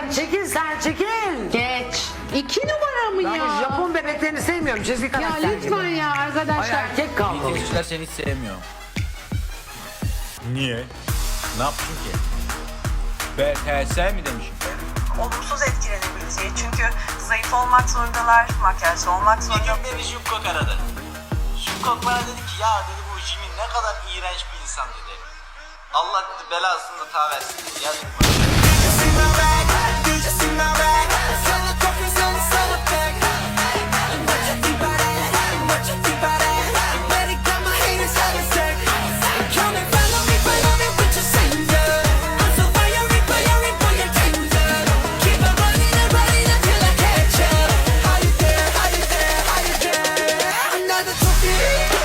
Sen çekil sen çekil. Geç. İki numara mı Ben ya? bu Japon bebeklerini sevmiyorum. Çizgi Ya karakter lütfen gibi. ya Ay arkadaşlar. erkek kalmalı. Twitch'ler seni hiç sevmiyor. Niye? Ne yaptın ki? BTS mi demişim? olumsuz etkilenebileceği çünkü zayıf olmak zorundalar, makyajlı olmak Bir zorunda. gün beni Jungkook aradı. Jungkook bana dedi ki ya dedi bu Jimin ne kadar iğrenç bir insan dedi. Allah dedi belasını da ta versin dedi. Ya dedim, Yeah.